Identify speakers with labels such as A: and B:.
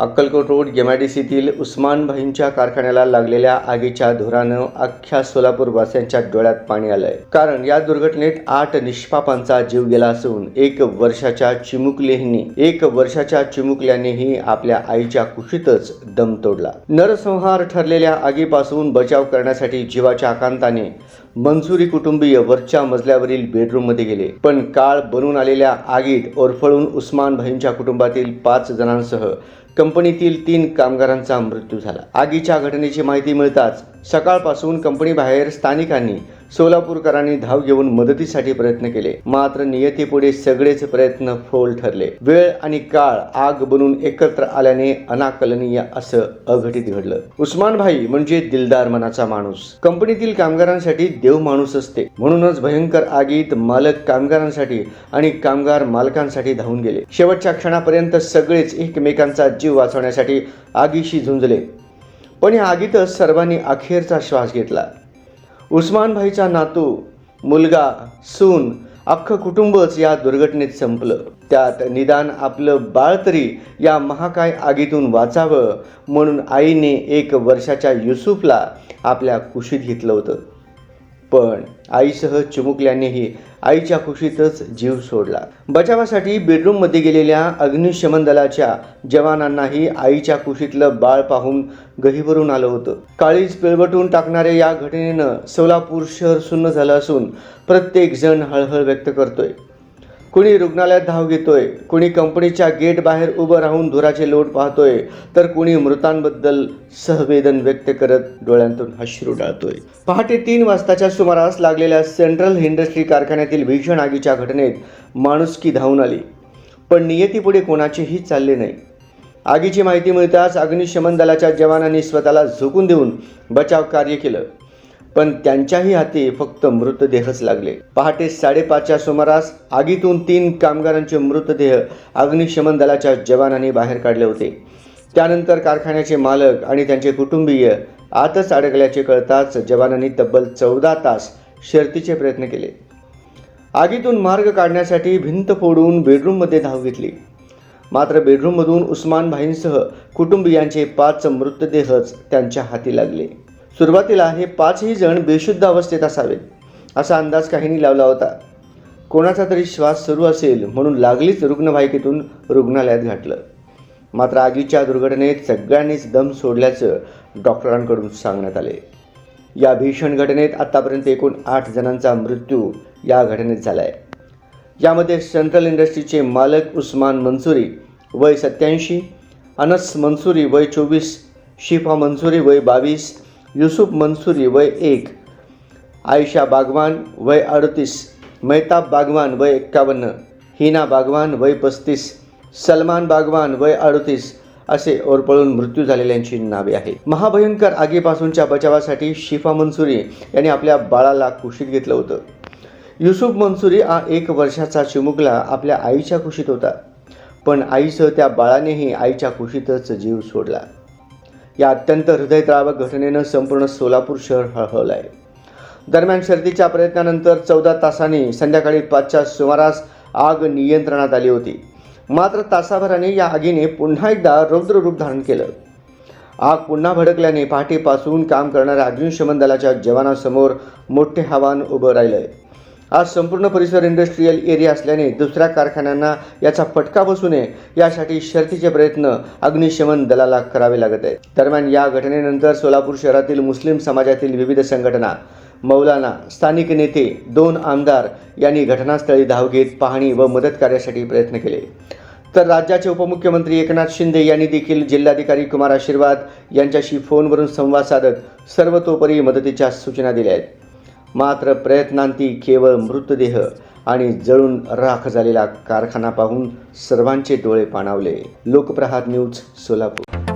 A: Akkalkot road एमआयडीसीतील उस्मानभाईंच्या कारखान्याला लागलेल्या आगीच्या धुरानं अख्ख्या सोलापूरवासियांच्या डोळ्यात पाणी आलंय. कारण या दुर्घटनेत आठ निष्पापांचा जीव गेला असून एक वर्षाच्या चिमुकलेनी एक वर्षाच्या चिमुकल्यानेही आपल्या आईच्या कुशीतच दम तोडला. नरसंहार ठरलेल्या आगीपासून बचाव करण्यासाठी जीवाच्या आकांताने मंजुरी कुटुंबीय वरच्या मजल्यावरील बेडरूममध्ये गेले. पण काळ बनून आलेल्या आगीत ओरफळून उस्मान भाईंच्या कुटुंबातील पाच जणांसह कंपनीतील तीन कामगारांचा मृत्यू झाला. आगीच्या घटनेची माहिती मिळताच सकाळपासून कंपनीबाहेर स्थानिकांनी सोलापूरकरांनी धाव घेऊन मदतीसाठी प्रयत्न केले. मात्र नियतीपुढे सगळेच प्रयत्न फोल ठरले. वेळ आणि काळ आग बनून एकत्र आल्याने अनाकलनीय असं अघटित घडलं. उस्मानभाई म्हणजे दिलदार मनाचा माणूस. कंपनीतील कामगारांसाठी देव माणूस असते. म्हणूनच भयंकर आगीत मालक कामगारांसाठी आणि कामगार मालकांसाठी धावून गेले. शेवटच्या क्षणापर्यंत सगळेच एकमेकांचा जीव वाचवण्यासाठी आगीशी झुंजले. पण या आगीतच सर्वांनी अखेरचा श्वास घेतला. उस्मानभाईचा नातू मुलगा सून अख्खं कुटुंबच या दुर्घटनेत संपलं. त्यात निदान आपलं बाळ तरी या महाकाय आगीतून वाचावं म्हणून आईने एक वर्षाच्या युसुफला आपल्या कुशीत घेतलं होतं. पण आईसह चिमुकल्यानेही आईच्या खुशीतच जीव सोडला. बचावासाठी बेडरूममध्ये गेलेल्या अग्निशमन दलाच्या जवानांनाही आईच्या कुशीतलं बाळ पाहून गहिवरून आलं होतं. काळीज पिळवटून टाकणाऱ्या या घटनेनं सोलापूर शहर सुन्न झालं असून प्रत्येक जण हळहळ व्यक्त करतोय. कुणी रुग्णालयात धाव घेतोय कुणी कंपनीच्या गेट बाहेर उभं राहून धुराचे लोट पाहतोय तर कुणी मृतांबद्दल सहवेदन व्यक्त करत डोळ्यांतून अश्रू डाळतोय. पहाटे तीन वाजताच्या सुमारास लागलेल्या सेंट्रल इंडस्ट्री कारखान्यातील भीषण आगीच्या घटनेत माणुसकी धावून आली. पण नियतीपुढे कोणाचेही चालले नाही. आगीची माहिती मिळताच अग्निशमन दलाच्या जवानांनी स्वतःला झोकून देऊन बचाव कार्य केलं. पण त्यांच्याही हाती फक्त मृतदेहच लागले. पहाटे साडेपाचच्या सुमारास आगीतून तीन कामगारांचे मृतदेह अग्निशमन दलाच्या जवानांनी बाहेर काढले होते. त्यानंतर कारखान्याचे मालक आणि त्यांचे कुटुंबीय आतच अडकल्याचे कळताच जवानांनी तब्बल चौदा तास शर्तीचे प्रयत्न केले. आगीतून मार्ग काढण्यासाठी भिंत फोडून बेडरूममध्ये धाव घेतली. मात्र बेडरूममधून उस्मान भाईंसह कुटुंबियांचे पाच मृतदेहच त्यांच्या हाती लागले. सुरुवातीला हे पाचही जण बेशुद्ध अवस्थेत असावेत असा अंदाज काहींनी लावला होता. कोणाचा तरी श्वास सुरू असेल म्हणून लागलीच रुग्णवाहिकेतून रुग्णालयात घातलं. मात्र आगीच्या दुर्घटनेत सगळ्यांनीच दम सोडल्याचं डॉक्टरांकडून सांगण्यात आले. या भीषण घटनेत आतापर्यंत एकूण आठ जणांचा मृत्यू या घटनेत झाला आहे यामध्ये सेंट्रल इंडस्ट्रीचे मालक उस्मान मंसुरी वय सत्याऐंशी अनस मंसुरी वय चोवीस शिफा मंसुरी वय बावीस युसुफ मनसुरी वय एक आयशा बागवान वय अडतीस मेहताब बागवान वय एक्कावन्न हिना बागवान वय पस्तीस सलमान बागवान वय अडतीस असे ओरपळून मृत्यू झालेल्यांची नावे आहेत. महाभयंकर आगीपासूनच्या बचावासाठी शिफा मनसुरी यांनी आपल्या बाळाला कुशीत घेतलं होतं. युसुफ मनसुरी हा एक वर्षाचा चिमुकला आपल्या आईच्या कुशीत होता. पण आईसह त्या बाळानेही आईच्या कुशीतच जीव सोडला. या अत्यंत हृदयद्रावक घटनेनं संपूर्ण सोलापूर शहर हळहळलं आहे. दरम्यान शर्दीच्या प्रयत्नानंतर चौदा तासांनी संध्याकाळी पाचच्या सुमारास आग नियंत्रणात आली होती. मात्र तासाभराने या आगीने पुन्हा एकदा रौद्र रूप धारण केलं. आग पुन्हा भडकल्याने पहाटेपासून काम करणाऱ्या अग्निशमन दलाच्या जवानांसमोर मोठे आव्हान उभं राहिलं आहे आज संपूर्ण परिसर इंडस्ट्रीयल एरिया असल्याने दुसऱ्या कारखान्यांना याचा फटका बसू नये. यासाठी शर्थीचे प्रयत्न अग्निशमन दलाला करावे लागत आहेत. दरम्यान या घटनेनंतर सोलापूर शहरातील मुस्लिम समाजातील विविध संघटना मौलाना स्थानिक नेते दोन आमदार यांनी घटनास्थळी धाव घेत पाहणी व मदत कार्यासाठी प्रयत्न केले. तर राज्याचे उपमुख्यमंत्री एकनाथ शिंदे यांनी देखील जिल्हाधिकारी कुमार आशीर्वाद यांच्याशी फोनवरून संवाद साधत सर्वतोपरी मदतीच्या सूचना दिल्या आहेत. मात्र प्रयत्नांती केवळ मृतदेह आणि जळून राख झालेला कारखाना पाहून सर्वांचे डोळे पाणावले. लोकप्रहार न्यूज सोलापूर.